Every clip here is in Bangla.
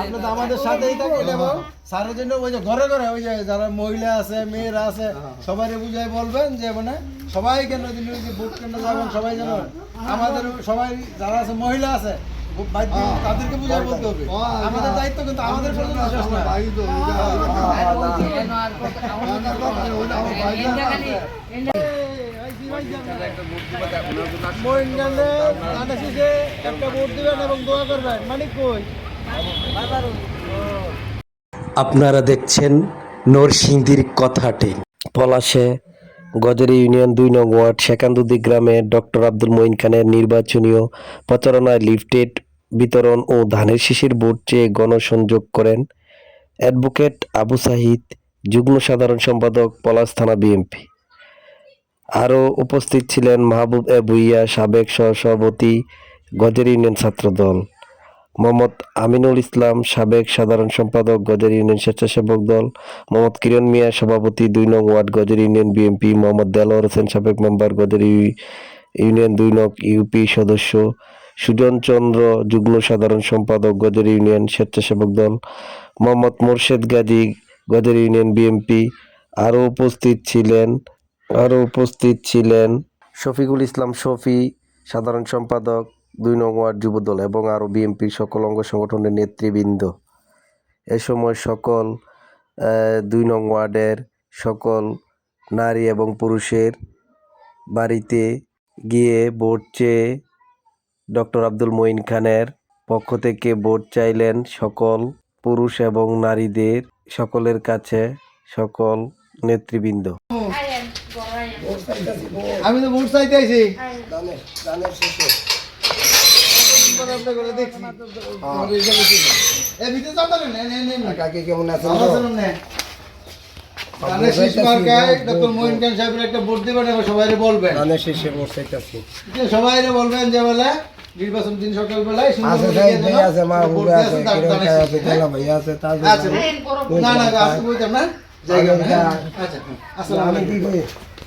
আপনি তো আমাদের সাথেই থাকেন এবং স্যারের জন্য ওই যে ঘরে ঘরে ওই যে যারা মহিলা আছে মেয়েরা আছে সবাই বুঝাই বলবেন যে মানে সবাই কেন দিন ওই যে ভোট কেন্দ্র যাবেন সবাই যেন আমাদের সবাই যারা আছে মহিলা আছে তাদেরকে বুঝাই বলতে হবে আমাদের দায়িত্ব কিন্তু আমাদের পর্যন্ত শেষ না একটা ভোট দিবেন এবং দোয়া করবেন মানিক কই আপনারা দেখছেন নরসিংদীর কথাটি। পলাশে গজরি ইউনিয়ন দুই নং ওয়ার্ড শেখান্দুদি গ্রামে ডক্টর আব্দুল মঈন খানের নির্বাচনীয় প্রচারণায় লিফটেড বিতরণ ও ধানের শিশির ভোট চেয়ে গণসংযোগ করেন অ্যাডভোকেট আবু সাহিদ, যুগ্ম সাধারণ সম্পাদক পলাশ থানা বিএমপি আরও উপস্থিত ছিলেন মাহবুব এ ভুইয়া, সাবেক সহসভাপতি গজের ইউনিয়ন ছাত্রদল। মোহাম্মদ আমিনুল ইসলাম, সাবেক সাধারণ সম্পাদক গজের ইউনিয়ন স্বেচ্ছাসেবক দল, মোহাম্মদ কিরণ মিয়া, সভাপতি দুই নং ওয়ার্ড গজের ইউনিয়ন বিএনপি, মোহাম্মদ দেলোয়ার হোসেন, সাবেক মেম্বার গজের ইউনিয়ন দুই নং ইউপি সদস্য, সুজন চন্দ্র, যুগ্ম সাধারণ সম্পাদক গজের ইউনিয়ন স্বেচ্ছাসেবক দল, মোহাম্মদ মোর্শেদ গাজী, গজের ইউনিয়ন বিএনপি। আরও উপস্থিত ছিলেন আরও উপস্থিত ছিলেন শফিকুল ইসলাম শফি, সাধারণ সম্পাদক দুই নং ওয়ার্ড যুবদল এবং আরও বিএনপির সকল অঙ্গ সংগঠনের নেতৃবৃন্দ। এ সময় সকল দুই নং ওয়ার্ডের সকল নারী এবং পুরুষের বাড়িতে গিয়ে ভোট চেয়ে ডক্টর আব্দুল মঈন খানের পক্ষ থেকে ভোট চাইলেন সকল পুরুষ এবং নারীদের সকলের কাছে সকল নেতৃবৃন্দ। আমি তো ভোট চাইতে আইছি এ ভিতরে যাও তাহলে, নে, নে, নে, নে। কাকি কেমন আছেন সবাইরে বলবেন যে বলে নির্বাচন দিন সকালবেলায় আছে ভাই আছে মা বুবে আছে কিরণ আছে হ্যাঁ? ভাই আছে তাজ আচ্ছা না না আজকে বলতাম না জায়গা? আচ্ছা আসসালামু আলাইকুম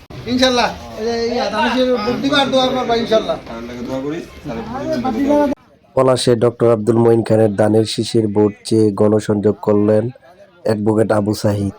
পলাশে ডক্টর আব্দুল মঈন খানের দানের শিশির বোর্ড চেয়ে গণসংযোগ করলেন অ্যাডভোকেট আবু সাহিদ।